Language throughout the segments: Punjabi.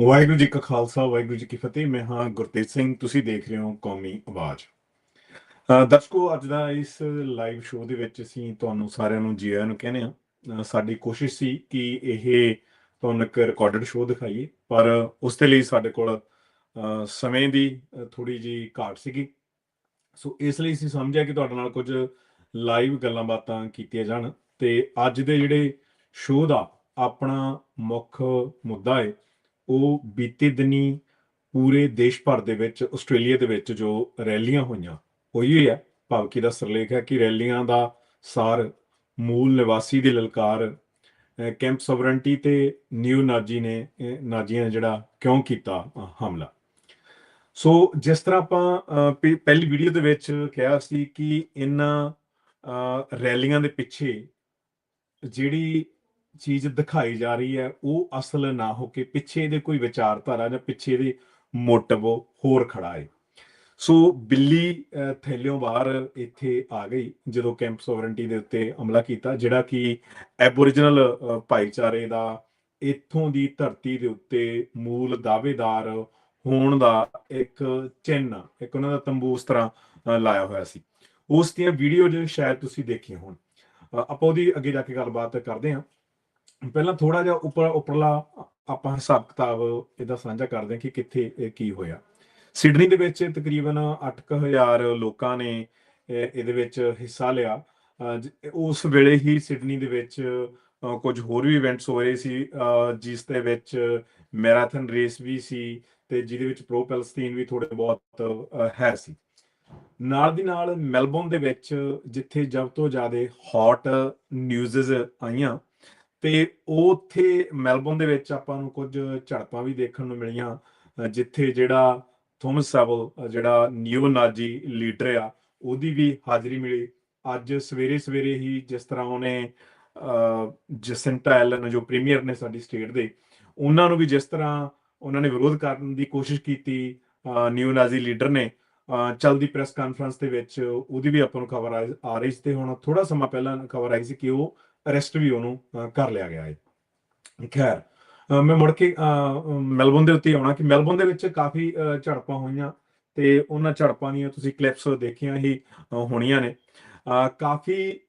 ਵਾਹਿਗੁਰੂ ਜੀ ਕਾ ਖਾਲਸਾ, ਵਾਹਿਗੁਰੂ ਜੀ ਕੀ ਫਤਿਹ। ਮੈਂ ਹਾਂ ਗੁਰਤੇਜ ਸਿੰਘ, ਤੁਸੀਂ ਦੇਖ ਰਹੇ ਹੋ ਕੌਮੀ ਆਵਾਜ਼। ਦਰਸ਼ਕੋ, ਅੱਜ ਦਾ ਇਸ ਲਾਈਵ ਸ਼ੋਅ ਦੇ ਵਿੱਚ ਅਸੀਂ ਤੁਹਾਨੂੰ ਸਾਰਿਆਂ ਨੂੰ ਜੀ ਆਇਆਂ ਨੂੰ ਕਹਿੰਦੇ ਆ ਸਾਡੀ ਕੋਸ਼ਿਸ਼ ਸੀ ਕਿ ਇਹ ਤੁਹਾਨੂੰ ਇੱਕ ਰਿਕਾਰਡਡ ਸ਼ੋਅ ਦਿਖਾਈਏ, ਪਰ ਉਸ ਦੇ ਲਈ ਸਾਡੇ ਕੋਲ ਸਮੇਂ ਦੀ ਥੋੜੀ ਜੀ ਘਾਟ ਸੀਗੀ। ਸੋ ਇਸ ਲਈ ਅਸੀਂ ਸਮਝਿਆ ਕਿ ਤੁਹਾਡੇ ਨਾਲ ਕੁਝ ਲਾਈਵ ਗੱਲਾਂ ਬਾਤਾਂ ਕੀਤੀਆਂ ਜਾਣ। ਤੇ ਅੱਜ ਦੇ ਜਿਹੜੇ ਸ਼ੋਅ ਦਾ ਆਪਣਾ ਮੁੱਖ ਮੁੱਦਾ ਹੈ ਉਹ ਬੀਤੇ ਦਿਨੀ ਪੂਰੇ ਦੇਸ਼ ਭਰ ਦੇ ਵਿੱਚ ਆਸਟ੍ਰੇਲੀਆ ਦੇ ਵਿੱਚ ਜੋ ਰੈਲੀਆਂ ਹੋਈਆਂ ਹੋਈ ਹੋਈ ਹੈ ਭਾਵਕੀ ਦਾ ਸਰਲੇਖ ਹੈ ਕਿ ਰੈਲੀਆਂ ਦਾ ਸਾਰ ਮੂਲ ਨਿਵਾਸੀ ਦੀ ਲਲਕਾਰ ਕੈਂਪ ਸਵਰਨਟੀ ਤੇ ਨਿਊ ਨਾਜੀ ਨੇ ਨਾਜੀਆਂ ਨੇ ਜਿਹੜਾ ਕਿਉਂ ਕੀਤਾ ਹਮਲਾ। ਸੋ ਜਿਸ ਤਰ੍ਹਾਂ ਆਪਾਂ ਪਹਿਲੀ ਵੀਡੀਓ ਦੇ ਵਿੱਚ ਕਿਹਾ ਸੀ ਕਿ ਇਹਨਾਂ ਅਹ, ਰੈਲੀਆਂ ਦੇ ਪਿੱਛੇ ਜਿਹੜੀ ਚੀਜ਼ ਦਿਖਾਈ ਜਾ ਰਹੀ ਹੈ ਉਹ ਅਸਲ ਨਾ ਹੋ ਕੇ ਪਿੱਛੇ ਦੇ ਕੋਈ ਵਿਚਾਰਧਾਰਾ ਜਾਂ ਪਿੱਛੇ ਦੇ ਮੋਟਿਵ ਹੋਰ ਖੜਾ ਹੈ। ਸੋ ਬਿੱਲੀ ਅਹ, ਥੈਲਿਓਂ ਬਾਹਰ ਇੱਥੇ ਆ ਗਈ ਜਦੋਂ ਕੈਂਪ ਸੋਵਰਨਟੀ ਦੇ ਉੱਤੇ ਹਮਲਾ ਕੀਤਾ ਜਿਹੜਾ ਕਿ ਐਬੋਰੀਜਨਲ ਭਾਈਚਾਰੇ ਦਾ ਇੱਥੋਂ ਦੀ ਧਰਤੀ ਦੇ ਉੱਤੇ ਮੂਲ ਦਾਅਵੇਦਾਰ ਹੋਣ ਦਾ ਇੱਕ ਚਿੰਨ੍ਹ ਇੱਕ ਉਹਨਾਂ ਦਾ ਤੰਬੂ ਉਸ ਤਰ੍ਹਾਂ ਲਾਇਆ ਹੋਇਆ ਸੀ। ਉਸ ਦੀਆਂ ਵੀਡੀਓ ਜੋ ਸ਼ਾਇਦ ਤੁਸੀਂ ਦੇਖੀਆਂ ਹੋਣ। ਆਪਾਂ ਉਹਦੀ ਅੱਗੇ ਜਾ ਕੇ ਗੱਲਬਾਤ ਕਰਦੇ ਹਾਂ। ਪਹਿਲਾਂ ਥੋੜਾ ਜਿਹਾ ਉੱਪਰ, ਉੱਪਰਲਾ ਆਪਾਂ ਹਿਸਾਬ ਕਿਤਾਬ ਇਹਦਾ ਸਾਂਝਾ ਕਰਦੇ ਹਾਂ ਕਿ ਕਿੱਥੇ ਇਹ ਕੀ ਹੋਇਆ। ਸਿਡਨੀ ਦੇ ਵਿੱਚ ਤਕਰੀਬਨ 8000 ਲੋਕਾਂ ਨੇ ਇਹਦੇ ਵਿੱਚ ਹਿੱਸਾ ਲਿਆ। ਜ- ਉਸ ਵੇਲੇ ਹੀ ਸਿਡਨੀ ਦੇ ਵਿੱਚ ਕੁਝ ਹੋਰ ਵੀ ਇਵੈਂਟਸ ਹੋ ਰਹੇ ਸੀ। ਜਿਸ ਦੇ ਵਿੱਚ ਮੈਰਾਥਨ ਰੇਸ ਵੀ ਸੀ ਤੇ ਜਿਹਦੇ ਵਿੱਚ ਪ੍ਰੋ ਪੈਲਸਤੀਨ ਵੀ ਥੋੜੇ ਬਹੁਤ ਹੈ ਸੀ। ਨਾਲ ਦੀ ਨਾਲ ਮੈਲਬੌਰਨ ਦੇ ਵਿੱਚ ਜਿੱਥੇ ਜਬ ਤੋਂ ਜ਼ਿਆਦਾ ਹੌਟ ਨਿਊਜ਼ਸ ਆਈਆਂ ਤੇ ਉੱਥੇ ਮੈਲਬੌਰਨ ਦੇ ਵਿੱਚ ਆਪਾਂ ਨੂੰ ਕੁਝ ਝੜਪਾਂ ਵੀ ਦੇਖਣ ਨੂੰ ਮਿਲੀਆਂ ਜਿੱਥੇ ਜਿਹੜਾ ਥੋਮਸ ਸੈਵਲ ਜਿਹੜਾ ਨਿਓ ਨਾਜੀ ਲੀਡਰ ਆ ਉਹਦੀ ਵੀ ਹਾਜ਼ਰੀ ਮਿਲੀ। ਅੱਜ ਸਵੇਰੇ ਸਵੇਰੇ ਹੀ ਜਿਸ ਤਰ੍ਹਾਂ ਉਹਨੇ ਅਹ, ਜਸਿੰਟਾ ਐਲਨ ਜੋ ਪ੍ਰੀਮੀਅਰ ਨੇ ਸਾਡੀ ਸਟੇਟ ਦੇ ਉਹਨਾਂ ਨੂੰ ਵੀ ਜਿਸ ਤਰ੍ਹਾਂ ਉਹਨਾਂ ਨੇ ਵਿਰੋਧ ਕਰਨ ਦੀ ਕੋਸ਼ਿਸ਼ ਕੀਤੀ ਨਿਓ ਨਾਜ਼ੀ ਲੀਡਰ ਨੇ ਚਲਦੀ ਪ੍ਰੈਸ ਕਾਨਫਰੰਸ ਦੇ ਵਿੱਚ ਉਹਦੀ ਵੀ ਆਪਾਂ ਨੂੰ ਖਬਰ ਆ ਰਹੀ ਸੀ ਤੇ ਹੁਣ ਥੋੜਾ ਸਮਾਂ ਪਹਿਲਾਂ ਖਬਰ ਆਈ ਸੀ ਕਿ ਉਹ ਅਰੈਸਟ ਵੀ ਉਹਨੂੰ ਕਰ ਲਿਆ ਗਿਆ ਹੈ। ਖੈਰ ਅਹ, ਮੈਂ ਮੁੜ ਕੇ ਮੈਲਬੌਰਨ ਦੇ ਉੱਤੇ ਆਉਣਾ ਕਿ ਮੈਲਬੌਰਨ ਦੇ ਵਿੱਚ ਕਾਫੀ ਝੜਪਾਂ ਹੋਈਆਂ ਤੇ ਉਹਨਾਂ ਝੜਪਾਂ ਦੀਆਂ ਤੁਸੀਂ ਕਲਿੱਪਸ ਦੇਖੀਆਂ ਹੀ ਹੋਣੀਆਂ ਨੇ। ਅਹ, ਕਾਫੀ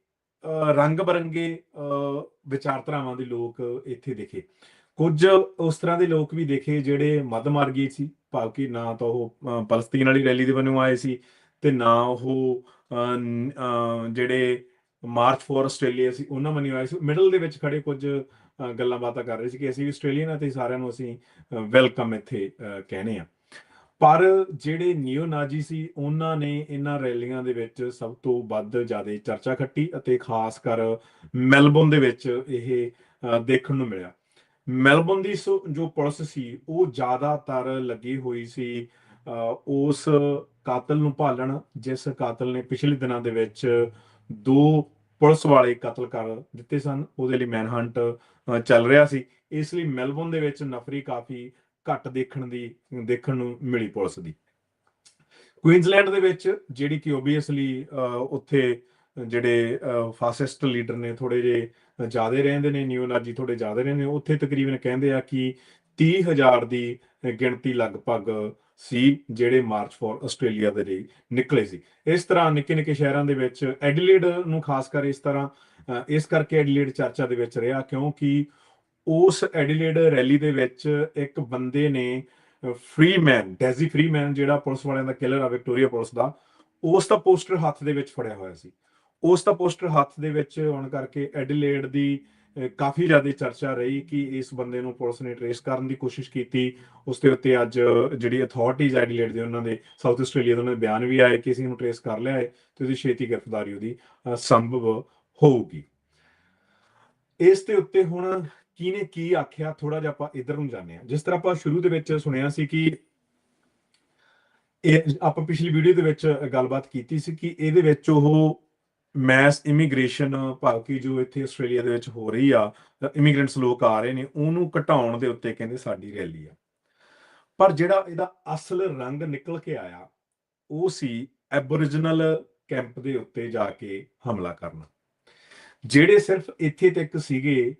ਰੰਗ ਬਰੰਗੇ ਅਹ, ਵਿਚਾਰਧਾਰਾਵਾਂ ਦੇ ਲੋਕ ਇੱਥੇ ਦਿਖੇ। ਕੁਝ ਉਸ ਤਰ੍ਹਾਂ ਦੇ ਲੋਕ ਵੀ ਦੇਖੇ ਜਿਹੜੇ ਮੱਧ ਮਾਰਗੀ ਸੀ ਭਾਵ ਕਿ ਨਾ ਤਾਂ ਉਹ ਅਹ, ਫਲਸਤੀਨ ਵਾਲੀ ਰੈਲੀ ਦੇ ਵੱਲੋਂ ਆਏ ਸੀ ਤੇ ਨਾ ਉਹ ਜਿਹੜੇ ਮਾਰਚ ਫੋਰ ਆਸਟ੍ਰੇਲੀਆ ਸੀ ਉਹਨਾਂ ਵੱਲੋਂ ਆਏ ਸੀ। ਮਿਡਲ ਦੇ ਵਿੱਚ ਖੜੇ ਕੁਝ ਗੱਲਾਂ ਬਾਤਾਂ ਕਰ ਰਹੇ ਸੀ ਕਿ ਅਸੀਂ ਵੀ ਆਸਟ੍ਰੇਲੀਅਨ ਅਤੇ ਸਾਰਿਆਂ ਨੂੰ ਅਸੀਂ ਵੈਲਕਮ ਇੱਥੇ ਅਹ, ਕਹਿੰਦੇ ਆ ਪਰ ਜਿਹੜੇ ਨਿਓ ਨਾਜੀ ਸੀ ਉਹਨਾਂ ਨੇ ਇਹਨਾਂ ਰੈਲੀਆਂ ਦੇ ਵਿੱਚ ਸਭ ਤੋਂ ਵੱਧ ਜ਼ਿਆਦਾ ਚਰਚਾ ਖੱਟੀ ਅਤੇ ਖਾਸ ਕਰ ਮੈਲਬੌਰਨ ਦੇ ਵਿੱਚ ਇਹ ਦੇਖਣ ਨੂੰ ਮਿਲਿਆ। ਮੈਲਬੌਰਨ ਦੀ ਸੋ- ਜੋ ਪੁਲਿਸ ਸੀ, ਉਹ ਜ਼ਿਆਦਾਤਰ ਲੱਗੀ ਹੋਈ ਸੀ ਉਸ ਕਾਤਲ ਨੂੰ ਭਾਲਣ, ਜਿਸ ਕਾਤਲ ਨੇ ਪਿਛਲੇ ਦਿਨਾਂ ਦੇ ਵਿੱਚ ਦੋ ਪੁਲਿਸ ਵਾਲੇ ਕਤਲ ਕਰ ਦਿੱਤੇ ਸਨ, ਉਹਦੇ ਲਈ ਮੈਨਹੰਟ ਚੱਲ ਰਿਹਾ ਸੀ। ਇਸ ਲਈ ਮੈਲਬੌਰਨ ਦੇ ਵਿੱਚ ਨਫਰੀ ਕਾਫੀ ਘੱਟ ਦੇਖਣ ਦੀ ਦੇਖਣ ਨੂੰ ਮਿਲੀ ਪੁਲਿਸ ਦੀ। ਕੁਈਨਜ਼ਲੈਂਡ ਦੇ ਵਿੱਚ ਜਿਹੜੀ ਕਿ ਓਬਵੀਅਸਲੀ ਉੱਥੇ ਜਿਹੜੇ ਫਾਸਿਸਟ ਲੀਡਰ ਨੇ ਥੋੜੇ ਜੇ ਜ਼ਿਆਦੇ ਰਹਿੰਦੇ ਨੇ ਨਿਓਨਾਜੀ ਥੋੜੇ ਜ਼ਿਆਦੇ ਰਹਿੰਦੇ ਨੇ। ਉੱਥੇ ਤਕਰੀਬਨ ਕਹਿੰਦੇ ਆ ਕਿ 30000 ਦੀ ਗਿਣਤੀ ਲਗਭਗ ਸੀ, ਜਿਹੜੇ ਮਾਰਚ ਫॉर ਆਸਟ੍ਰੇਲੀਆ ਦੇ ਲਈ ਨਿਕਲੇ ਸੀ। ਇਸ ਤਰ੍ਹਾਂ ਨਿੱਕੇ ਨਿੱਕੇ ਸ਼ਹਿਰਾਂ ਦੇ ਵਿੱਚ ਐਡੀਲੇਡ ਨੂੰ ਖਾਸ ਕਰ ਇਸ ਤਰ੍ਹਾਂ ਇਸ ਕਰਕੇ ਐਡੀਲੇਡ ਚਰਚਾ ਦੇ ਵਿੱਚ ਰਿਹਾ, ਕਿਉਂਕਿ ਉਸ ਐਡੀਲੇਡ ਰੈਲੀ ਦੇ ਵਿੱਚ ਇੱਕ ਬੰਦੇ ਨੇ ਫ੍ਰੀਮੈਨ ਡੈਜ਼ੀ ਫ੍ਰੀਮੈਨ ਜਿਹੜਾ ਪੁਲਿਸ ਵਾਲਿਆਂ ਦਾ ਕਿਲਰ ਆ ਵਿਕਟੋਰੀਆ ਪੁਲਿਸ ਦਾ, ਉਸ ਦਾ ਪੋਸਟਰ ਹੱਥ ਦੇ ਵਿੱਚ ਫੜਿਆ ਹੋਇਆ ਸੀ। ਉਸ ਦਾ ਪੋਸਟਰ ਹੱਥ ਦੇ ਵਿੱਚ ਹੋਣ ਕਰਕੇ ਐਡੀਲੇਡ ਦੀ ਕਾਫੀ ਜ਼ਿਆਦਾ ਚਰਚਾ ਰਹੀ ਕਿ ਇਸ ਬੰਦੇ ਨੂੰ ਪੁਲਿਸ ਨੇ ਟਰੇਸ ਕਰਨ ਦੀ ਕੋਸ਼ਿਸ਼ ਕੀਤੀ। ਉਸ ਦੇ ਉੱਤੇ ਅੱਜ ਜਿਹੜੀ ਅਥਾਰਟੀਜ਼ ਐਡੀਲੇਡ ਦੇ, ਉਹਨਾਂ ਦੇ ਸਾਊਥ ਆਸਟ੍ਰੇਲੀਆ ਦੇ ਉਹਨਾਂ ਦੇ ਬਿਆਨ ਵੀ ਆਏ ਕਿ ਅਸੀਂ ਇਹਨੂੰ ਟਰੇਸ ਕਰ ਲਿਆ ਹੈ ਤੇ ਉਹਦੀ ਛੇਤੀ ਗ੍ਰਿਫਤਾਰੀ ਉਹਦੀ ਸੰਭਵ ਹੋਊਗੀ। ਇਸ ਦੇ ਉੱਤੇ ਹੁਣ ਕਿਹਨੇ ਕੀ ਆਖਿਆ ਥੋੜਾ ਜਿਹਾ ਆਪਾਂ ਇਧਰ ਨੂੰ ਜਾਂਦੇ ਹਾਂ। ਜਿਸ ਤਰ੍ਹਾਂ ਆਪਾਂ ਸ਼ੁਰੂ ਦੇ ਵਿੱਚ ਸੁਣਿਆ ਸੀ ਕਿ ਇਹ, ਆਪਾਂ ਪਿਛਲੀ ਵੀਡੀਓ ਦੇ ਵਿੱਚ ਗੱਲਬਾਤ ਕੀਤੀ ਸੀ ਕਿ ਇਹਦੇ ਵਿੱਚ ਉਹ ਮੈਸ ਇਮੀਗ੍ਰੇਸ਼ਨ ਭਾਵ ਕਿ ਜੋ ਇੱਥੇ ਆਸਟ੍ਰੇਲੀਆ ਦੇ ਵਿੱਚ ਹੋ ਰਹੀ ਆ ਇਮੀਗ੍ਰੈਂਟਸ ਲੋਕ ਆ ਰਹੇ ਨੇ, ਉਹਨੂੰ ਘਟਾਉਣ ਦੇ ਉੱਤੇ ਕਹਿੰਦੇ ਸਾਡੀ ਰੈਲੀ ਆ। ਪਰ ਜਿਹੜਾ ਇਹਦਾ ਅਸਲ ਰੰਗ ਨਿਕਲ ਕੇ ਆਇਆ, ਉਹ ਸੀ ਐਬੋਰੀਜਨਲ ਕੈਂਪ ਦੇ ਉੱਤੇ ਜਾ ਕੇ ਹਮਲਾ ਕਰਨਾ। ਜਿਹੜੇ ਸਿਰਫ ਇੱਥੇ ਤੱਕ ਸੀਗੇ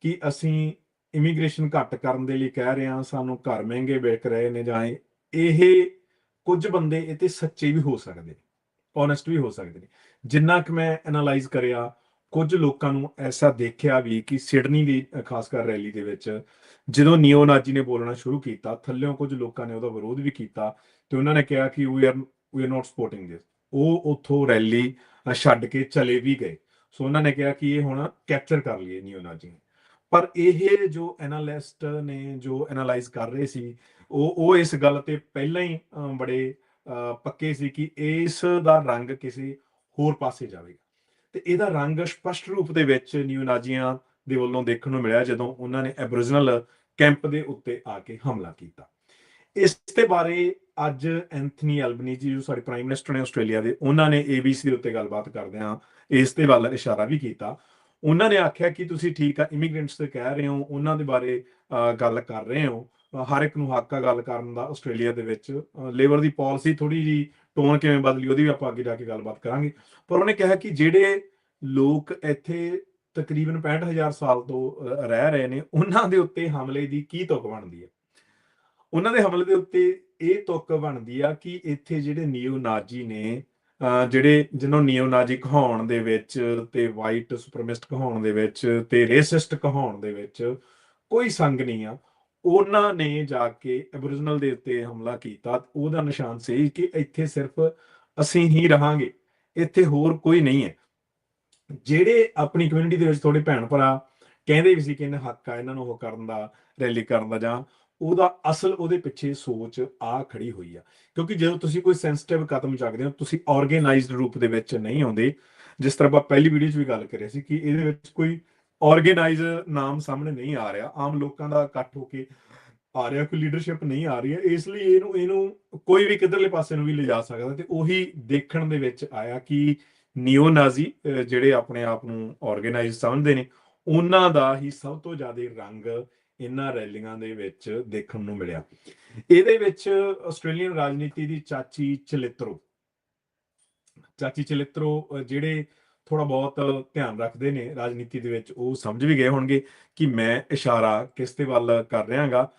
ਕਿ ਅਸੀਂ ਇਮੀਗ੍ਰੇਸ਼ਨ ਘੱਟ ਕਰਨ ਦੇ ਲਈ ਕਹਿ ਰਹੇ ਹਾਂ, ਸਾਨੂੰ ਘਰ ਮਹਿੰਗੇ ਵਿਕ ਰਹੇ ਨੇ ਜਾਂ ਇਹ- ਇਹ ਕੁਝ ਬੰਦੇ ਇਹ ਤੇ ਸੱਚੇ ਵੀ ਹੋ ਸਕਦੇ ਓਨੈਸਟ ਵੀ ਹੋ ਸਕਦੇ ਨੇ। ਜਿੰਨਾ ਕਿ ਮੈਂ ਐਨਾਲਾਈਜ਼ ਕਰਿਆ, ਕੁਝ ਲੋਕਾਂ ਨੂੰ ਐਸਾ ਦੇਖਿਆ ਵੀ ਕਿ ਸਿਡਨੀ ਦੀ ਖਾਸ ਕਰ ਰੈਲੀ ਦੇ ਵਿੱਚ ਜਦੋਂ ਨਿਓ ਨਾਜੀ ਨੇ ਬੋਲਣਾ ਸ਼ੁਰੂ ਕੀਤਾ, ਥੱਲਿਓਂ ਕੁਝ ਲੋਕਾਂ ਨੇ ਉਹਦਾ ਵਿਰੋਧ ਵੀ ਕੀਤਾ ਤੇ ਉਹਨਾਂ ਨੇ ਕਿਹਾ ਕਿ we are we are not supporting this ਉਹ ਉਥੋਂ ਰੈਲੀ ਛੱਡ ਕੇ ਚਲੇ ਵੀ ਗਏ। ਸੋ ਉਹਨਾਂ ਨੇ ਕਿਹਾ ਕਿ ਇਹ ਹੁਣ ਕੈਪਚਰ ਕਰ ਲਈਏ ਨਿਓ ਨਾਜੀ ਨੇ। ਪਰ ਇਹ ਜੋ ਐਨਾਲਿਸਟ ਨੇ ਜੋ ਐਨਾਲਾਈਜ਼ ਕਰ ਰਹੇ ਸੀ, ਉਹ ਉਹ ਇਸ ਗੱਲ ਤੇ ਪਹਿਲਾਂ ਹੀ ਬੜੇ ਪੱਕੇ ਸੀ ਕਿ ਇਸ ਦਾ ਰੰਗ ਕਿਸੇ ਹੋਰ ਪਾਸੇ ਜਾਵੇਗਾ। ਤੇ ਇਹਦਾ ਰੰਗ ਸਪਸ਼ਟ ਰੂਪ ਦੇ ਵਿੱਚ ਨਿਓ ਨਾਜੀਆਂ ਦੇ ਵੱਲੋਂ ਦੇਖਣ ਨੂੰ ਮਿਲਿਆ ਜਦੋਂ ਉਹਨਾਂ ਨੇ ਐਬਰੀਜਨਲ ਕੈਂਪ ਦੇ ਉੱਤੇ ਆ ਕੇ ਹਮਲਾ ਕੀਤਾ। ਇਸ ਦੇ ਬਾਰੇ ਅੱਜ ਐਂਥਨੀ ਐਲਬਨੀਜੀ ਜੋ ਸਾਡੇ ਪ੍ਰਾਈਮ ਮਿਨਿਸਟਰ ਨੇ ਆਸਟ੍ਰੇਲੀਆ ਦੇ ਉਹਨਾਂ ਨੇ ABC ਦੇ ਉੱਤੇ ਗੱਲਬਾਤ ਕਰਦਿਆਂ ਇਸ ਦੇ ਵੱਲ ਇਸ਼ਾਰਾ ਵੀ ਕੀਤਾ। ਉਹਨਾਂ ਨੇ ਆਖਿਆ ਕਿ ਤੁਸੀਂ ਠੀਕ ਆ ਇਮੀਗ੍ਰੈਂਟਸ ਤੇ ਕਹਿ ਰਹੇ ਹੋ ਉਹਨਾਂ ਦੇ ਬਾਰੇ ਅ, ਗੱਲ ਕਰ ਰਹੇ ਹੋ। ਹਰ ਇੱਕ ਨੂੰ ਹੱਕ ਆ ਗੱਲ ਕਰਨ ਦਾ ਆਸਟ੍ਰੇਲੀਆ ਦੇ ਵਿੱਚ। ਲੇਬਰ ਦੀ ਪਾਲਿਸੀ ਥੋੜੀ ਜੀ ਟੋਨ ਕਿਵੇਂ ਬਦਲੀ ਉਹਦੀ ਵੀ ਆਪਾਂ ਅੱਗੇ ਜਾ ਕੇ ਗੱਲਬਾਤ ਕਰਾਂਗੇ। ਪਰ ਉਹਨੇ ਕਿਹਾ ਕਿ ਜਿਹੜੇ ਲੋਕ ਇੱਥੇ ਤਕਰੀਬਨ 65000 ਸਾਲ ਤੋਂ ਰਹਿ ਰਹੇ ਨੇ ਉਹਨਾਂ ਦੇ ਉੱਤੇ ਹਮਲੇ ਦੀ ਕੀ ਤੁਕ ਬਣਦੀ ਹੈ? ਉਹਨਾਂ ਦੇ ਹਮਲੇ ਦੇ ਉੱਤੇ ਇਹ ਤੁਕ ਬਣਦੀ ਆ ਕਿ ਇੱਥੇ ਜਿਹੜੇ ਨਿਓ ਨਾਜੀ ਨੇ ਅ, ਜਿਹੜੇ ਜਿਹਨੂੰ ਨਿਓ ਨਾਜੀ ਕਹਾਉਣ ਦੇ ਵਿੱਚ ਤੇ ਵਾਈਟ ਸੁਪਰਮਿਸਟ ਕਹਾਉਣ ਦੇ ਵਿੱਚ ਤੇ ਰੇਸਿਸਟ ਕਹਾਉਣ ਦੇ ਵਿੱਚ ਕੋਈ ਸੰਗ ਨਹੀਂ ਆ। ਉਹਨਾਂ ਨੇ ਜਾ ਕੇ ਐਬਰੀਜਨਲ ਦੇ ਉੱਤੇ ਹਮਲਾ ਕੀਤਾ ਉਹਦਾ ਨਿਸ਼ਾਨ ਸੀ ਕਿ ਇੱਥੇ ਸਿਰਫ ਅਸੀਂ ਹੀ ਰਹਾਂਗੇ, ਇੱਥੇ ਹੋਰ ਕੋਈ ਨਹੀਂ ਹੈ। ਜਿਹੜੇ ਆਪਣੀ ਕਮਿਊਨਿਟੀ ਦੇ ਵਿੱਚ ਥੋੜੇ ਭੈਣ ਭਰਾ ਕਹਿੰਦੇ ਵੀ ਸੀ ਕਿ ਇਹਨਾਂ ਹੱਕ ਆ, ਇਹਨਾਂ ਨੂੰ ਉਹ ਕਰਨ ਦਾ ਰੈਲੀ ਕਰਨ ਦਾ ਜਾਂ ਉਹਦਾ ਅਸਲ ਉਹਦੇ ਪਿੱਛੇ ਸੋਚ ਆ ਖੜੀ ਹੋਈ ਆ। ਕਿਉਂਕਿ ਜਦੋਂ ਤੁਸੀਂ ਕੋਈ ਸੈਂਸਿਟਿਵ ਕਦਮ ਚੱਕਦੇ ਹੋ, ਤੁਸੀਂ ਆਰਗੇਨਾਈਜ਼ਡ ਰੂਪ ਦੇ ਵਿੱਚ ਨਹੀਂ ਆਉਂਦੇ। ਜਿਸ ਤਰ੍ਹਾਂ ਆਪਾਂ ਪਹਿਲੀ ਵੀਡੀਓ 'ਚ ਵੀ ਗੱਲ ਕਰਿਆ ਸੀ ਕਿ ਇਹਦੇ ਵਿੱਚ ਕੋਈ ਆਰਗੇਨਾਈਜ਼ ਨਾਮ ਸਾਹਮਣੇ ਨਹੀਂ ਆ ਰਿਹਾ, ਆਮ ਲੋਕਾਂ ਦਾ ਇਕੱਠ ਹੋ ਕੇ ਆ ਰਿਹਾ, ਕੋਈ ਲੀਡਰਸ਼ਿਪ ਨਹੀਂ ਆ ਰਹੀ ਹੈ, ਇਸ ਲਈ ਇਹਨੂੰ ਇਹਨੂੰ ਕੋਈ ਵੀ ਕਿੱਧਰਲੇ ਪਾਸੇ ਨੂੰ ਵੀ ਲਿਜਾ ਸਕਦਾ ਤੇ ਉਹੀ ਦੇਖਣ ਦੇ ਵਿੱਚ ਆਇਆ ਕਿ ਨਿਓ ਨਾਜ਼ੀ ਜਿਹੜੇ ਆਪਣੇ ਆਪ ਨੂੰ ਆਰਗੇਨਾਈਜ਼ ਸਮਝਦੇ ਨੇ, ਉਹਨਾਂ ਦਾ ਹੀ ਸਭ ਤੋਂ ਜ਼ਿਆਦਾ ਰੰਗ ਇਹਨਾਂ ਰੈਲੀਆਂ ਦੇ ਵਿੱਚ ਦੇਖਣ ਨੂੰ ਮਿਲਿਆ। ਇਹਦੇ ਵਿੱਚ ਆਸਟ੍ਰੇਲੀਅਨ ਰਾਜਨੀਤੀ ਦੀ ਚਾਚੀ ਚਲਿੱਤਰੋ ਚਾਚੀ ਚਲਿੱਤਰੋ ਜਿਹੜੇ ਥੋੜਾ ਬਹੁਤ ਧਿਆਨ ਰੱਖਦੇ ਨੇ ਰਾਜਨੀਤੀ ਦੇ ਵਿੱਚ ਉਹ ਸਮਝ ਵੀ ਗਏ ਹੋਣਗੇ ਕਿ ਮੈਂ ਇਸ਼ਾਰਾ ਕਿਸ ਦੇ ਵੱਲ ਕਰ ਰਿਹਾਗਾ।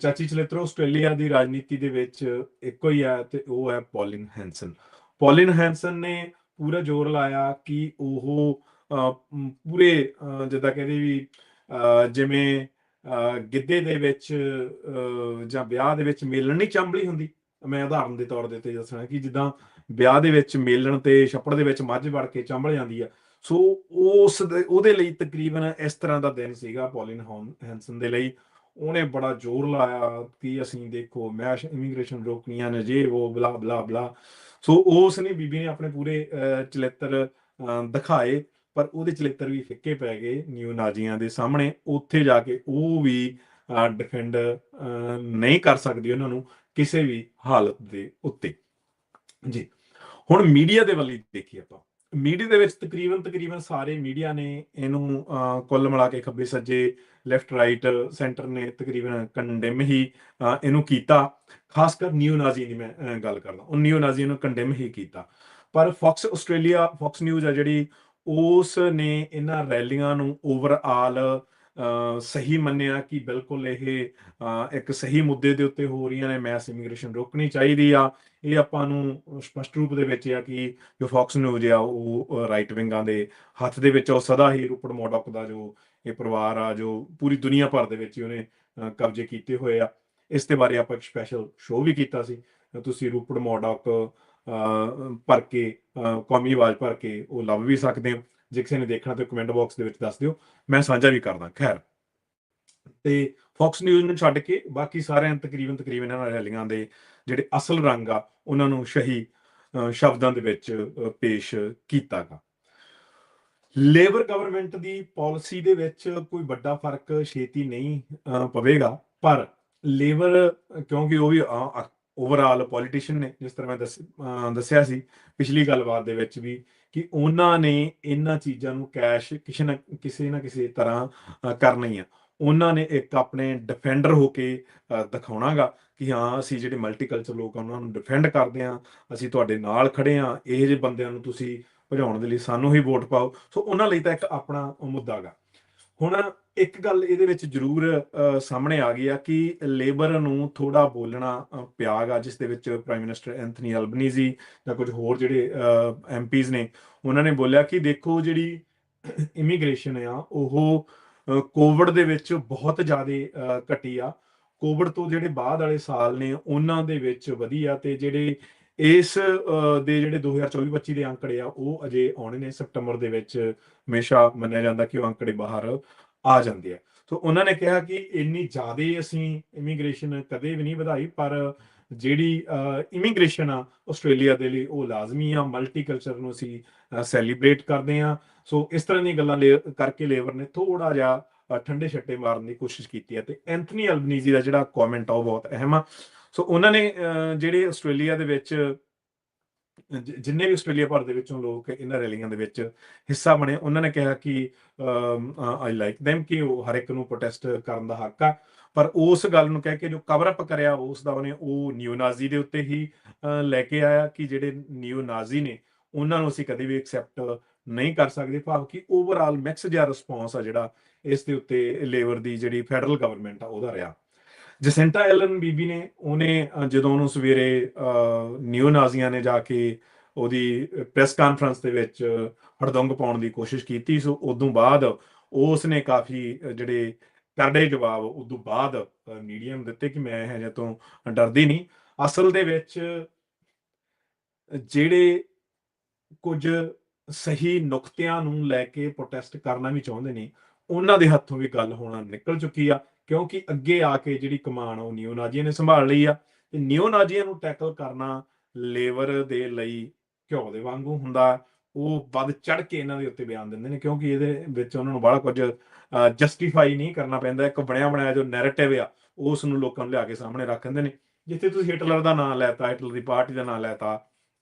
ਚਾਚੀ ਚਲਿੱਤਰੋ ਆਸਟ੍ਰੇਲੀਆ ਦੀ ਰਾਜਨੀਤੀ ਦੇ ਵਿੱਚ ਇੱਕੋ ਹੀ ਹੈ ਤੇ ਉਹ ਹੈ ਪੌਲਿਨ ਹੈਂਸਨ। ਪੌਲਿਨ ਹੈਂਸਨ ਨੇ ਪੂਰਾ ਜ਼ੋਰ ਲਾਇਆ ਕਿ ਉਹ ਅਹ, ਪੂਰੇ ਜਿੱਦਾਂ ਕਹਿੰਦੇ ਵੀ ਅਹ, ਜਿਵੇਂ ਅਹ, ਗਿੱਧੇ ਦੇ ਵਿੱਚ ਅਹ, ਜਾਂ ਵਿਆਹ ਦੇ ਵਿੱਚ ਮੇਲਣ ਨਹੀਂ ਚੰਬਲੀ ਹੁੰਦੀ ਮੈਂ ਉਦਾਹਰਨ ਦੇ ਤੌਰ ਦੇ ਉੱਤੇ ਦੱਸਣਾ ਕਿ ਜਿੱਦਾਂ ਵਿਆਹ ਦੇ ਵਿੱਚ ਮੇਲਣ ਤੇ ਛੱਪੜ ਦੇ ਵਿੱਚ ਮੱਝ ਵੜ ਕੇ ਚੰਬਲ ਜਾਂਦੀ ਆ। ਸੋ ਉਸ ਉਹਦੇ ਲਈ ਤਕਰੀਬਨ ਇਸ ਤਰ੍ਹਾਂ ਦਾ ਦਿਨ ਸੀਗਾ ਪੌਲਿਨ ਹੈਂਸਨ ਦੇ ਲਈ। ਉਹਨੇ ਬੜਾ ਜ਼ੋਰ ਲਾਇਆ ਕਿ ਅਸੀਂ ਦੇਖੋ ਮੈਸ਼ ਇਮੀਗ੍ਰੇਸ਼ਨ ਰੋਕਣੀਆਂ ਨੇ ਜੇ ਉਹ ਬਲਾ ਬਲਾ ਬਲਾ। ਸੋ ਉਸ ਨੇ ਬੀਬੀ ਨੇ ਆਪਣੇ ਪੂਰੇ ਅਹ, ਚਲਿੱਤਰ ਦਿਖਾਏ ਪਰ ਉਹਦੇ ਚਲਿੱਤਰ ਵੀ ਫਿੱਕੇ ਪੈ ਗਏ ਨਿਊ ਨਾਜ਼ੀਆਂ ਦੇ ਸਾਹਮਣੇ। ਉੱਥੇ ਜਾ ਕੇ ਉਹ ਵੀ ਡਿਫੈਂਡ ਨਹੀਂ ਕਰ ਸਕਦੀ ਉਹਨਾਂ ਨੂੰ ਕਿਸੇ ਵੀ ਹਾਲਤ ਦੇ ਉੱਤੇ। ਜੀ। ਹੁਣ ਮੀਡੀਆ ਦੇ ਵੱਲ ਹੀ ਦੇਖੀਏ ਆਪਾਂ। ਮੀਡੀਆ ਦੇ ਵਿੱਚ ਤਕਰੀਬਨ ਤਕਰੀਬਨ ਸਾਰੇ ਮੀਡੀਆ ਨੇ ਇਹਨੂੰ ਕੁੱਲ ਮਿਲਾ ਕੇ ਖੱਬੇ ਸੱਜੇ ਲੈਫਟ ਰਾਈਟ ਸੈਂਟਰ ਨੇ ਤਕਰੀਬਨ ਕੰਡੈਮ ਹੀ ਇਹਨੂੰ ਕੀਤਾ। ਖਾਸ ਕਰ ਨਿਊ ਨਾਜ਼ੀ ਦੀ ਮੈਂ ਗੱਲ ਕਰਦਾ। ਉਹ ਨਿਊ ਨਾਜ਼ੀ ਨੂੰ ਕੰਡੈਮ ਹੀ ਕੀਤਾ। ਪਰ ਫੌਕਸ ਆਸਟ੍ਰੇਲੀਆ ਫੌਕਸ ਨਿਊਜ਼ ਆ ਜਿਹੜੀ, ਉਸ ਨੇ ਇਹਨਾਂ ਰੈਲੀਆਂ ਨੂੰ ਓਵਰਆਲ ਸਹੀ ਮੰਨਿਆ ਕਿ ਬਿਲਕੁਲ ਇਹ ਇੱਕ ਸਹੀ ਮੁੱਦੇ ਦੇ ਉੱਤੇ ਹੋ ਰਹੀਆਂ ਨੇ ਮੈਸ ਇਮੀਗ੍ਰੇਸ਼ਨ ਰੋਕਣੀ ਚਾਹੀਦੀ ਆ। ਇਹ ਆਪਾਂ ਨੂੰ ਸਪਸ਼ਟ ਰੂਪ ਦੇ ਵਿੱਚ ਆ ਕਿ ਜੋ ਫੌਕਸ ਨਿਊਜ਼ ਆ ਉਹ ਰਾਈਟ ਵਿੰਗਾਂ ਦੇ ਹੱਥ ਦੇ ਵਿੱਚ ਉਹ ਸਦਾ ਹੀ ਰੂਪੜ ਮੋਡਕ ਦਾ ਜੋ ਇਹ ਪਰਿਵਾਰ ਆ ਜੋ ਪੂਰੀ ਦੁਨੀਆ ਭਰ ਦੇ ਵਿੱਚ ਹੀ ਉਹਨੇ ਕਬਜ਼ੇ ਕੀਤੇ ਹੋਏ ਆ। ਇਸ ਦੇ ਬਾਰੇ ਆਪਾਂ ਇੱਕ ਸਪੈਸ਼ਲ ਸ਼ੋਅ ਵੀ ਕੀਤਾ ਸੀ। ਤੁਸੀਂ ਰੂਪੜ ਮੋਡਕ ਅਹ, ਭਰ ਕੇ ਅਹ, ਕੌਮੀ ਆਵਾਜ਼ ਭਰ ਕੇ ਉਹ ਲੱਭ ਵੀ ਸਕਦੇ ਹੋ। ਜੇ ਕਿਸੇ ਨੇ ਦੇਖਣਾ ਤਾਂ ਕਮੈਂਟ ਬਾਕਸ ਦੇ ਵਿੱਚ ਦੱਸ ਦਿਓ ਮੈਂ ਸਾਂਝਾ ਵੀ ਕਰਦਾ ਖੈਰ। ਤੇ ਫੌਕਸ ਨਿਊਜ਼ ਨੂੰ ਛੱਡ ਕੇ ਬਾਕੀ ਸਾਰਿਆਂ ਤਕਰੀਬਨ ਤਕਰੀਬਨ ਇਹਨਾਂ ਰੈਲੀਆਂ ਦੇ ਜਿਹੜੇ ਅਸਲ ਰੰਗ ਆ ਉਹਨਾਂ ਨੂੰ ਸਹੀ ਸ਼ਬਦਾਂ ਦੇ ਵਿੱਚ ਪੇਸ਼ ਕੀਤਾਗਾ। ਲੇਬਰ ਗਵਰਨਮੈਂਟ ਦੀ ਪਾਲਿਸੀ ਦੇ ਵਿੱਚ ਕੋਈ ਵੱਡਾ ਫ਼ਰਕ ਛੇਤੀ ਨਹੀਂ ਪਵੇਗਾ ਪਰ ਲੇਬਰ ਕਿਉਂਕਿ ਉਹ ਵੀ ਓਵਰਆਲ ਪੋਲੀਟੀਸ਼ੀਅਨ ਨੇ ਜਿਸ ਤਰ੍ਹਾਂ ਮੈਂ ਦੱਸ- ਅਹ, ਦੱਸਿਆ ਸੀ ਪਿਛਲੀ ਗੱਲਬਾਤ ਦੇ ਵਿੱਚ ਵੀ ਕਿ ਉਹਨਾਂ ਨੇ ਇਹਨਾਂ ਚੀਜ਼ਾਂ ਨੂੰ ਕੈਸ਼ ਕਿਸੇ ਨਾ ਕਿਸੇ ਨਾ ਕਿਸੇ ਤਰ੍ਹਾਂ ਕਰਨੀ ਕਰਨਾ ਆ। ਉਹਨਾਂ ਨੇ ਇੱਕ ਆਪਣੇ ਡਿਫੈਂਡਰ ਹੋ ਕੇ ਅਹ, ਦਿਖਾਉਣਾਗਾ ਕਿ ਹਾਂ ਅਸੀਂ ਜਿਹੜੇ ਮਲਟੀਕਲਚਰ ਲੋਕ ਆ ਉਹਨਾਂ ਨੂੰ ਡਿਫੈਂਡ ਕਰਦੇ ਆ। ਅਸੀਂ ਤੁਹਾਡੇ ਨਾਲ ਖੜੇ ਆ। ਇਹ ਜਿਹੇ ਬੰਦਿਆਂ ਨੂੰ ਤੁਸੀਂ ਭਜਾਉਣ ਦੇ ਲਈ ਸਾਨੂੰ ਹੀ ਵੋਟ ਪਾਓ। ਸੋ ਉਹਨਾਂ ਲਈ ਤਾਂ ਇੱਕ ਆਪਣਾ ਮੁੱਦਾ ਗਾ। ਹੁਣ ਇੱਕ ਗੱਲ ਇਹਦੇ ਵਿੱਚ ਜ਼ਰੂਰ ਸਾਹਮਣੇ ਆ ਗਈ ਆ ਕਿ ਲੇਬਰ ਨੂੰ ਥੋੜਾ ਬੋਲਣਾ ਅ, ਪਿਆ ਗਾ ਜਿਸ ਦੇ ਵਿੱਚ ਪ੍ਰਾਈਮ ਮਿਨਿਸਟਰ ਐਂਥਨੀ ਅਲਬਨੀਜ਼ੀ ਜਾਂ ਕੁਝ ਹੋਰ ਜਿਹੜੇ ਐਮਪੀਜ਼ ਨੇ ਉਹਨਾਂ ਨੇ ਬੋਲਿਆ ਕਿ ਦੇਖੋ ਜਿਹੜੀ ਇਮੀਗ੍ਰੇਸ਼ਨ ਆ ਉਹ ਕੋਵਿਡ ਦੇ ਵਿੱਚ ਬਹੁਤ ਜ਼ਿਆਦਾ ਘਟੀ ਆ। ਕੋਵਿਡ ਤੋਂ ਜਿਹੜੇ ਬਾਅਦ ਵਾਲੇ ਸਾਲ ਨੇ ਉਹਨਾਂ ਦੇ ਵਿੱਚ ਵਧੀਆ ਤੇ ਜਿਹੜੇ ਇਸ ਦੇ ਜਿਹੜੇ 2024-25 ਦੇ ਅੰਕੜੇ ਆ, ਉਹ ਅਜੇ ਆਉਣੇ ਨੇ ਸਤੰਬਰ ਦੇ ਵਿੱਚ। ਹਮੇਸ਼ਾ ਮੰਨਿਆ ਜਾਂਦਾ ਕਿ ਉਹ ਅੰਕੜੇ ਬਾਹਰ ਆ ਜਾਂਦੇ ਆ। ਸੋ ਉਹਨਾਂ ਨੇ ਕਿਹਾ ਕਿ ਇੰਨੀ ਜ਼ਿਆਦਾ ਅਸੀਂ ਇਮੀਗ੍ਰੇਸ਼ਨ ਕਦੇ ਵੀ ਨਹੀਂ ਵਧਾਈ, ਪਰ ਜਿਹੜੀ ਇਮੀਗ੍ਰੇਸ਼ਨ ਆ, ਆਸਟ੍ਰੇਲੀਆ ਦੇ ਲਈ ਉਹ ਲਾਜ਼ਮੀ ਆ। ਮਲਟੀਕਲਚਰ ਨੂੰ ਅਸੀਂ ਸੈਲੀਬ੍ਰੇਟ ਕਰਦੇ ਆ। ਸੋ ਇਸ ਤਰ੍ਹਾਂ ਦੀਆਂ ਗੱਲਾਂ ਲੇ- ਕਰਕੇ ਲੇਬਰ ਨੇ ਥੋੜਾ ਜਿਹਾ ਠੰਡੇ ਛੱਟੇ ਮਾਰਨ ਦੀ ਕੋਸ਼ਿਸ਼ ਕੀਤੀ ਹੈ ਤੇ ਐਂਥਨੀ ਅਲਬਨੀਜ਼ੀ ਦਾ ਜਿਹੜਾ ਕਮੈਂਟ ਆ ਉਹ ਬਹੁਤ ਅਹਿਮ ਆ। ਸੋ ਉਹਨਾਂ ਨੇ ਜਿਹੜੇ ਆਸਟ੍ਰੇਲੀਆ ਦੇ ਵਿੱਚ ਜਿੰਨੇ ਵੀ ਆਸਟ੍ਰੇਲੀਆ ਭਰ ਦੇ ਵਿੱਚੋਂ ਲੋਕ ਇਹਨਾਂ ਰੈਲੀਆਂ ਦੇ ਵਿੱਚ ਹਿੱਸਾ ਬਣੇ, ਉਹਨਾਂ ਨੇ ਕਿਹਾ ਕਿ ਆਈ ਲਾਈਕ them ਕਿ ਉਹ ਹਰ ਇੱਕ ਨੂੰ ਪ੍ਰੋਟੈਸਟ ਕਰਨ ਦਾ ਹੱਕ ਆ। ਪਰ ਉਸ ਗੱਲ ਨੂੰ ਕਹਿ ਕੇ ਜੋ ਕਵਰ ਅਪ ਕਰਿਆ, ਉਸ ਦਾ ਉਹਨੇ ਉਹ ਨਿਓਨਾਜ਼ੀ ਦੇ ਉੱਤੇ ਹੀ ਲੈ ਕੇ ਆਇਆ ਕਿ ਜਿਹੜੇ ਨਿਓਨਾਜ਼ੀ ਨੇ, ਉਹਨਾਂ ਨੂੰ ਅਸੀਂ ਕਦੇ ਵੀ ਐਕਸੈਪਟ ਨਹੀਂ ਕਰ ਸਕਦੇ। ਭਾਵ ਕਿ ਓਵਰਆਲ ਮਿਕਸ ਜਿਹਾ ਰਿਸਪੌਂਸ ਆ ਜਿਹੜਾ ਇਸ ਦੇ ਉੱਤੇ ਲੇਬਰ ਦੀ ਜਿਹੜੀ ਫੈਡਰਲ ਗਵਰਨਮੈਂਟ ਆ, ਉਹਦਾ ਰਿਹਾ। ਜਸੈਂਟਾ ਐਲਨ ਬੀਬੀ ਨੇ, ਉਹਨੇ ਜਦੋਂ ਉਹਨੂੰ ਸਵੇਰੇ ਨਿਓ ਨਾਜ਼ੀਆਂ ਨੇ ਜਾ ਕੇ ਉਹਦੀ ਪ੍ਰੈਸ ਕਾਨਫਰੰਸ ਦੇ ਵਿੱਚ ਹੜਦੰਗ ਪਾਉਣ ਦੀ ਕੋਸ਼ਿਸ਼ ਕੀਤੀ, ਸੋ ਉਦੋਂ ਬਾਅਦ ਉਸ ਨੇ ਕਾਫੀ ਜਿਹੜੇ ਕਰੜੇ ਜਵਾਬ, ਉਦੋਂ ਬਾਅਦ ਮੀਡੀਆ ਨੂੰ ਦਿੱਤੇ ਕਿ ਮੈਂ ਇਹ ਜਿਹਾ ਤੋਂ ਡਰਦੀ ਨਹੀਂ। ਅਸਲ ਦੇ ਵਿੱਚ, ਜਿਹੜੇ ਕੁਝ ਸਹੀ ਨੁਕਤਿਆਂ ਨੂੰ ਲੈ ਕੇ ਪ੍ਰੋਟੈਸਟ ਕਰਨਾ ਵੀ ਚਾਹੁੰਦੇ ਨੇ ਉਹਨਾਂ ਦੇ ਹੱਥੋਂ ਵੀ ਗੱਲ ਹੋਣਾ ਨਿਕਲ ਚੁੱਕੀ ਆ, ਕਿਉਂਕਿ ਅੱਗੇ ਆ ਕੇ ਜਿਹੜੀ ਕਮਾਨ ਉਹ ਨਿਓ ਨਾਜ਼ੀਆਂ ਨੇ ਸੰਭਾਲ ਲਈ ਆ। ਤੇ ਨਿਓ ਨਾਜ਼ੀਆਂ ਨੂੰ ਟੈਕਲ ਕਰਨਾ ਲੇਬਰ ਦੇ ਲਈ ਘਿਓ ਦੇ ਵਾਂਗੂ ਹੁੰਦਾ। ਉਹ ਵੱਧ ਚੜ ਕੇ ਇਹਨਾਂ ਦੇ ਉੱਤੇ ਬਿਆਨ ਦਿੰਦੇ ਨੇ, ਕਿਉਂਕਿ ਇਹਦੇ ਵਿੱਚ ਉਹਨਾਂ ਨੂੰ ਬੜਾ ਕੁਝ ਜਸਟੀਫਾਈ ਨਹੀਂ ਕਰਨਾ ਪੈਂਦਾ। ਇੱਕ ਬਣਿਆ ਬਣਾਇਆ ਜੋ ਨੈਰੇਟਿਵ ਆ, ਉਸ ਨੂੰ ਲੋਕਾਂ ਨੂੰ ਲਿਆ ਕੇ ਸਾਹਮਣੇ ਰੱਖ ਦਿੰਦੇ ਨੇ। ਜਿੱਥੇ ਤੁਸੀਂ ਹਿਟਲਰ ਦਾ ਨਾਮ ਲੈਤਾ ਹਿਟਲਰ ਦੀ ਪਾਰਟੀ ਦਾ ਨਾਮ ਲੈਤਾ,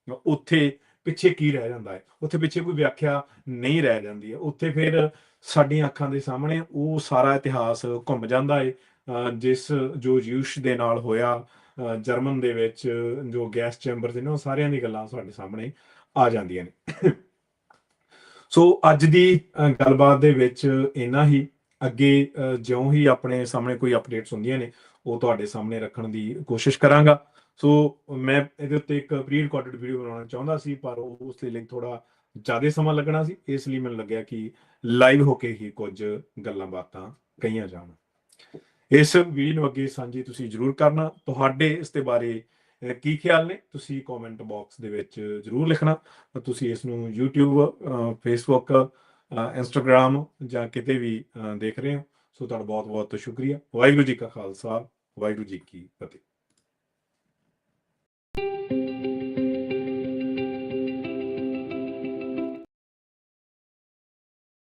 ਉੱਥੇ ਪਿੱਛੇ ਕੀ ਰਹਿ ਜਾਂਦਾ ਹੈ? ਉੱਥੇ ਪਿੱਛੇ ਕੋਈ ਵਿਆਖਿਆ ਨਹੀਂ ਰਹਿ ਜਾਂਦੀ ਹੈ। ਉੱਥੇ ਫਿਰ ਸਾਡੀਆਂ ਅੱਖਾਂ ਦੇ ਸਾਹਮਣੇ ਉਹ ਸਾਰਾ ਇਤਿਹਾਸ ਘੁੰਮ ਜਾਂਦਾ ਹੈ ਜਿਸ ਜੋ ਯੂਸ਼ ਦੇ ਨਾਲ ਹੋਇਆ ਜਰਮਨ ਦੇ ਵਿੱਚ ਜੋ ਗੈਸ ਚੈਂਬਰ ਸੀ ਨਾ, ਉਹ ਸਾਰਿਆਂ ਦੀ ਗੱਲਾਂ ਸਾਡੇ ਸਾਹਮਣੇ ਆ ਜਾਂਦੀਆਂ ਨੇ। ਸੋ ਅੱਜ ਦੀ, ਅਹ ਗੱਲਬਾਤ ਦੇ ਵਿੱਚ ਇੰਨਾ ਹੀ। ਅੱਗੇ ਜਿਉਂ ਹੀ ਆਪਣੇ ਸਾਹਮਣੇ ਕੋਈ ਅਪਡੇਟਸ ਹੁੰਦੀਆਂ ਨੇ, ਉਹ ਤੁਹਾਡੇ ਸਾਹਮਣੇ ਰੱਖਣ ਦੀ ਕੋਸ਼ਿਸ਼ ਕਰਾਂਗਾ। ਸੋ ਮੈਂ ਇਹਦੇ ਉੱਤੇ ਇੱਕ ਪ੍ਰੀ ਰਿਕਾਰਡਡ ਵੀਡੀਓ ਬਣਾਉਣਾ ਚਾਹੁੰਦਾ ਸੀ ਪਰ ਉਹ ਉਸ ਲਈ ਥੋੜਾ ਜ਼ਿਆਦਾ ਸਮਾਂ ਲੱਗਣਾ ਸੀ ਇਸ ਲਈ ਮੈਨੂੰ ਲੱਗਿਆ ਕਿ ਲਾਈਵ ਹੋ ਕੇ ਹੀ ਕੁਝ ਗੱਲਾਂ ਬਾਤਾਂ ਕਹੀਆਂ ਜਾਣ। ਇਸ ਵੀਡੀਓ ਨੂੰ ਅੱਗੇ ਸਾਂਝੀ ਤੁਸੀਂ ਜਰੂਰ ਕਰਨਾ। ਤੁਹਾਡੇ ਇਸ ਦੇ ਬਾਰੇ ਕੀ ਖਿਆਲ ਨੇ? ਤੁਸੀਂ ਕਮੈਂਟ ਬਾਕਸ ਦੇ ਵਿੱਚ ਜਰੂਰ ਲਿਖਣਾ। ਤੁਸੀਂ ਇਸ ਨੂੰ YouTube ਅਹ, Facebook Instagram ਜਾਂ ਕਿਤੇ ਵੀ ਦੇਖ ਰਹੇ ਹੋ। ਸੋ ਤੁਹਾਡਾ ਬਹੁਤ ਬਹੁਤ ਸ਼ੁਕਰੀਆ। ਵਾਹਿਗੁਰੂ ਜੀ ਕਾ ਖਾਲਸਾ ਵਾਹਿਗੁਰੂ ਜੀ ਕੀ ਫਤਿਹ।